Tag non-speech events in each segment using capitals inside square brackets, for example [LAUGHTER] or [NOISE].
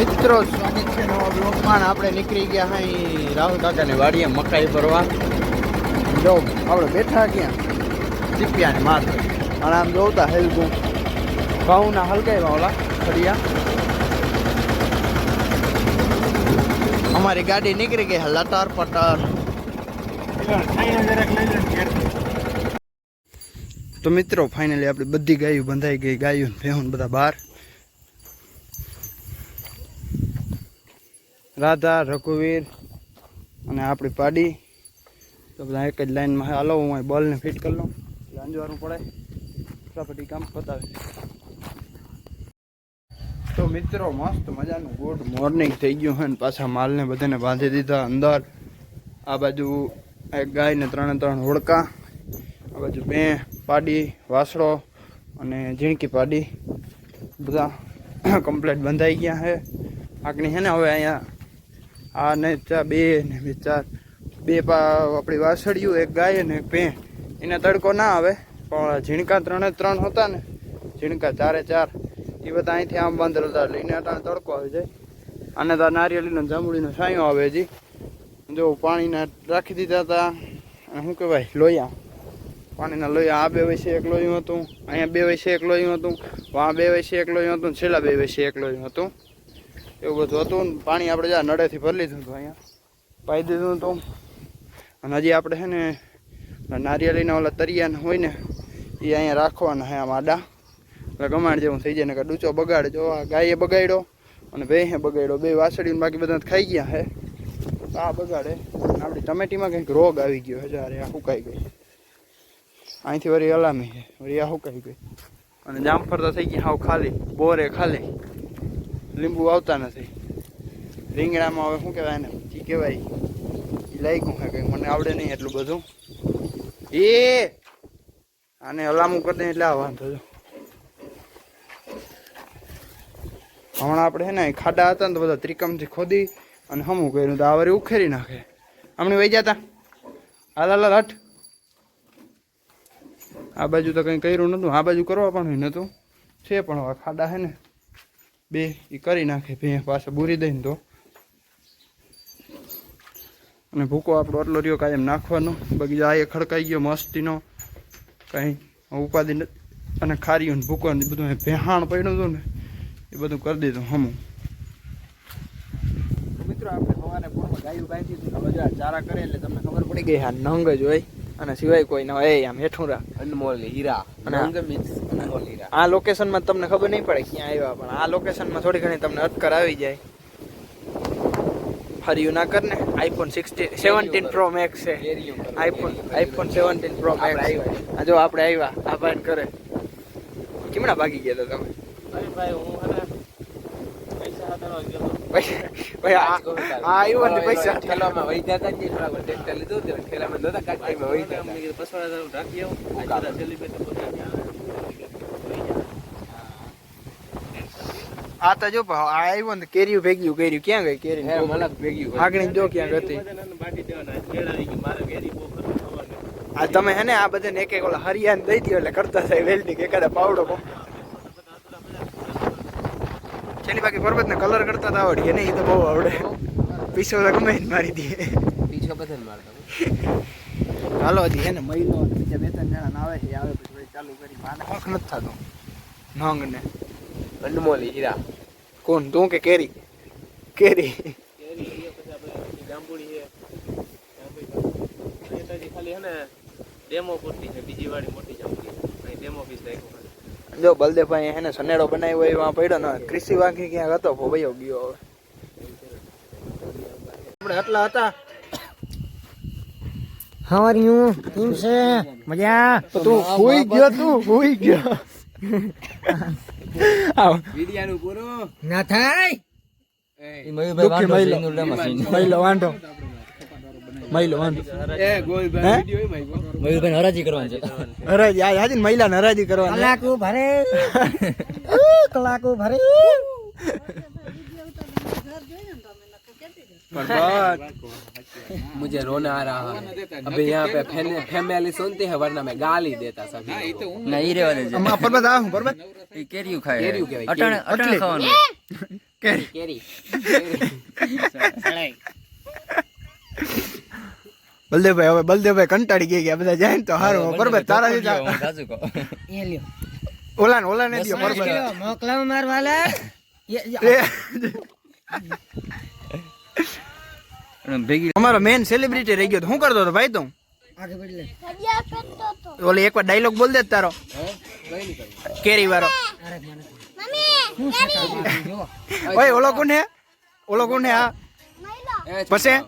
મિત્રો, સ્વાગત છે નવા બ્લોગમાં આપણે નીકળી ગયા હા રાહુલ કાકાને વાડીએ મકાઈ ભરવા. જો, આપણે બેઠા ક્યાં? ચીપિયાને માર અને આમ જોતા હેલકું ઘઉંના હલકાઈ ઓલા ફરિયા અમારી ગાડી નીકળી ગઈ લટર પટર તો મિત્રો ફાઇનલી આપણી બધી ગાયો બંધાઈ ગઈ ગાયો ભેહું બધા બહાર રાધા, રઘુવીર અને આપણી પાડી. તો બધા એક જ લાઈનમાં હાલો, હું અહીં બોલને ફિટ કરી લઉં. એટલે અંજવારું પડે. ફટાફટી કામ પતાવે. તો મિત્રો, મસ્ત મજાનું ગુડ મોર્નિંગ થઈ ગયું હોય ને પાછા માલને બધાને બાંધી દીધા અંદર. આ બાજુ એક ગાય ત્રણે ત્રણ હોડકા. આ બાજુ બે પાડી વાસળો અને ઝીણકી પાડી. બધા [COUGHS] કમ્પ્લેટ બંધાઈ ગયા છે. આગની છે ને, હવે અહીંયા આ ને ચા, બે ને બે ચાર. બે પા, આપણી વાસળિયું એક ગાય ને એક ભે એને તડકો ના આવે, પણ ઝીણકા ત્રણે ત્રણ હતા ને, ઝીણકા ચારે ચાર. એ બધા અહીંથી આમ બંધ રહેતા, એટલે એને તડકો આવી જાય. અને તો નારિયેળીનો જાંબુડીનો છાંયો આવે હજી. જો પાણીના રાખી દીધા હતા અને શું કહેવાય, લોયા. પાણીના લોયા, આ બે વયસે એક લોહી હતું, અહીંયા બે વયસે એક લોહી હતું વાં બે વયસે એક લોયું હતું, છેલ્લા બે વયસે એક લોહી હતું. એવું બધું હતું ને, પાણી આપણે જ્યાં નળેથી ભરી લીધું હતું અહીંયા. પાઈ દીધું હતું. અને હજી આપણે છે ને નારિયેળીના ઓલા તરિયાના હોય ને, એ અહીંયા રાખવાના છે આમ આડા. એટલે ગમાણ જેવું થઈ જાય ને કે ડૂચો બગાડે. જો આ ગાયે બગાડ્યો, અને ભેંસે બગાડ્યો. બે વાસળીને બાકી બધા ખાઈ ગયા હે આ બગાડે. આપણી ટમેટીમાં કંઈક રોગ આવી ગયો હજાર આ સુકાઈ ગઈ. અહીંથી વળી અલામી છે. વળી આ સુકાઈ ગઈ. અને જામફળ તો થઈ ગઈ હાવ ખાલી. બોરે ખાલી. લીંબુ આવતા નથી. રીંગણામાં હવે શું કહેવાય ને ઈ કહેવાય એ લાગ્યું છે કંઈ મને આવડે નહીં એટલું બધું. એ! આને હલામું કરી દે એટલે આ વાંધો જો હમણાં આપણે છે ને, ખાડા હતા ને તો બધા ત્રિકમથી ખોદી અને હમું કર્યું તો આ વળી ઉખેરી નાખે. હમણાં વહી જતા? હાલ હાલ હટ. આ બાજુ તો કંઈ કર્યું નહોતું, આ બાજુ કરવા પણ નહોતું. છે પણ ખાડા છે ને. બે એ કરી નાખે ભે પાછા બુરી દઈને તો અને ભૂકો આપણો આટલો રહ્યો કાયમ નાખવાનો. બગીચા આ ખડકાઈ ગયો મસ્તીનો. કાંઈ ઉપાધિ અને ખારીયું ભૂકો ને બધું ભેહાણ પડ્યું હતું ને, એ બધું કરી દીધું હમું. મિત્રો, આપણે સવારે પૂરમાં ગાયું ગાઈ દીધું ચારા કરે એટલે તમને ખબર પડી ગઈ હા નંગ જ હોય. અને સિવાય કોઈ ન હોય. એ આમ હેઠું રા અનમોલ હીરા. અને અનમોલ હીરા. આ લોકેશનમાં તમને ખબર નહીં પડે ક્યાં આવ્યા પણ આ લોકેશનમાં થોડી ઘણી તમને અટકર આવી જાય. ફર્યું ના કર ને. IPhone sixty seventeen pro max છે. IPhone iPhone seventeen pro max આવ્યા. આ જો આપણે આવ્યા આ ભાઈ કરે. કેમણા ભાગી ગયા હતા તમે? અરે ભાઈ હું પૈસા હતા ગયો હતો. આ તો જો આ આવ્યો ને કેરીયું ભેગ્યું કર્યું. ક્યાં ગઈ કેરી? ભેગ્યું. આગળ જો ક્યાં હતી. આ તમે હે ને આ બધાને એક એક ઓલા હરિયાણ દઈ દો એટલે કરતા થાય વેલ્ડિંગ એકાદા પાવડો છેલ્લી બાકી પર્વત ને કલર કરતા તો આવડે ને એ તો બહુ આવડે. પીસો તો ગમે એને મારી દે. પીછો બધાને મારતા. હાલો હજી. હે ને મહિનો બીજા બે ત્રણ જણા આવે છે આવે પછી ચાલુ કરી. માને હોખ નથી થતો. નંગ ને અનમોલી હીરા. કોણ? તું કે કેરી? કેરી. કેરી પછી આપણે જાંબુડી છે. ખાલી હે ને ડેમો પૂરતી છે બીજી વાળી મોટી જાંબુડી ડેમો પીસ રાખ્યો. જો બલદેવભાઈ એને સનેડો બનાવ્યો હોય એમાં પડ્યો ને કૃષિ વાંકી ક્યાંક હતો ભોભાઈઓ ગયો હવે. આપણે આટલા હતા. How are you? કેમ છે? મજા? તું હોઈ ગયો તું હોઈ ગયો. આવ. વિડિયાનું પૂરો. ના થાય? એ, દુઃખી વાંઢો મહિલો વાંધો મહિલો વાંધો એ, ગોવિંદભાઈ વિડિયો એમાં આવ્યો. મયુરભાઈ હરાજી કરવાની છે હરાજી આ હાજી મહિલા હરાજી કરવાની કલાકો ભરે કલાકો ભરે मुझे रोना आ रहा है अभी यहाँ पे फैन- फैमिली सुनती है वरना मैं गाली देता सभी को। ના ઈ રેવા દેજે આમાં પર્વત આવ પર્વત એ કેરીયું ખાય કેરીયું કહેવાય, અટાણે કેરીયું. અટાણે ખાવાનું કેરી કેરી બલદેવભાઈ હવે બલદેવભાઈ કંટાળી ગયા ગયા બધા જાય ને તો હારું પરબત તારા [LAUGHS] લ્યો. ઓલા ને ઓલા ને દિયો પરબત મોકલાવ માર વાલા. [LAUGHS] એ- એ- એ, અને ભેગી અમારો મેન સેલિબ્રિટી રહી ગયો તો શું કરતો હતો ભાઈ તું? ઓલે એકવાર ડાયલોગ બોલ દે તારો. કેરી વાળો. ઓય ઓલો કોને ઓલો કોને હે આ? પછી?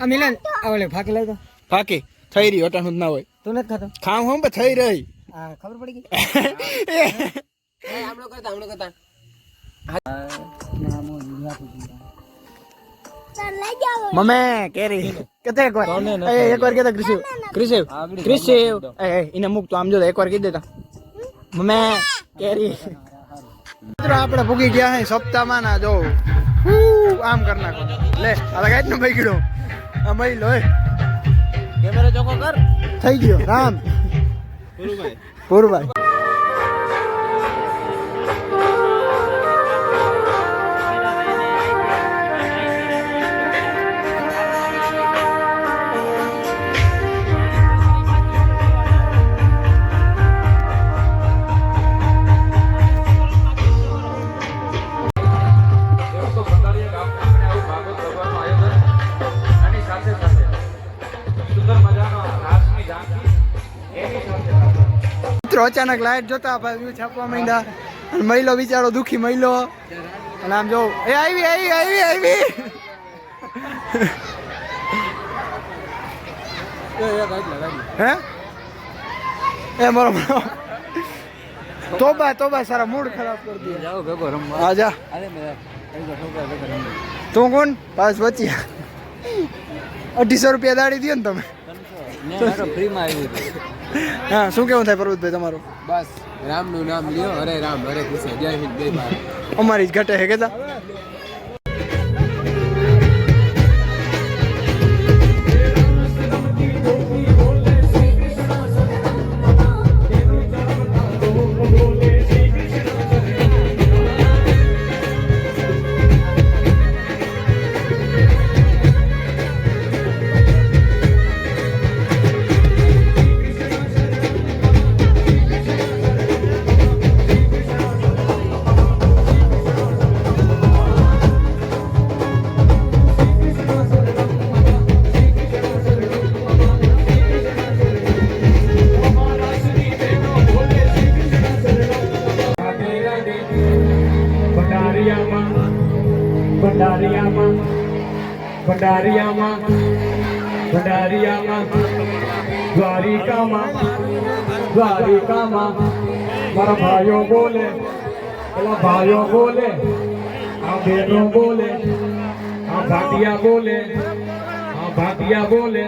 આ મિલન ઓલે ફાક લઈ ફાકી થઈ રહી અટાણું ના હોય. તું નથી ખાતો? ખાવ હું થઈ રહી. આ ખબર પડી ગઈ. [LAUGHS] આમણો કરતા આમણો કરતા. મમે કેરી. કેતે એકવાર એ એકવાર કેતા ક્રિશિવ ક્રિશિવ ક્રિશિવ એ એ, એને મૂક તો આમ જો એક વાર કહી દેતા મમે કેરી. મિત્રો આપણે ભૂગી ગયા હે સપ્તાહમાં ના જો હું આમ કર નાખો. લે આ નું ભાઈ બગડ્યો આ મઈ લો કેમેરા ચોખ્ખો કર. થઈ ગયો. રામ. ગુરુભાઈ. પૂરભાઈ મિત્રો અચાનક લાઈટ જોતા ભાઈ છાપવા માંડ્યા. અને મહિલો બિચારો દુખી મહિલો. અને આમ જો એ આવી આવી આવી આવી. હે? એ મારો મારો. તોબા તોબા સારા મૂડ ખરાબ કરી દે. જાઓ ભેગો રમવા. ભેગો રમવા. તું કોણ? પાસ બચી અઢીસો રૂપિયા દાડી દો ને તમે. ફ્રીમાં આવ્યું હા શું કેવું થાય પર્વતભાઈ તમારું? બસ રામનું નામ લ્યો હરે રામ હરે કૃષ્ણ જય હિન્દ જય ભારત. અમારી જ ઘટે હે કેતા? ભંડારિયામાં ભંડારિયામાં, દ્વારિકામાં દ્વારિકામાં, મારા ભાઈઓ બોલે, પેલા ભાઈઓ બોલે, આ બહેનો બોલે, આ ભાટિયા બોલે, આ ભાટિયા બોલે,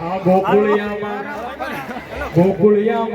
આ ગોકુળિયામાં ગોકુળિયામાં.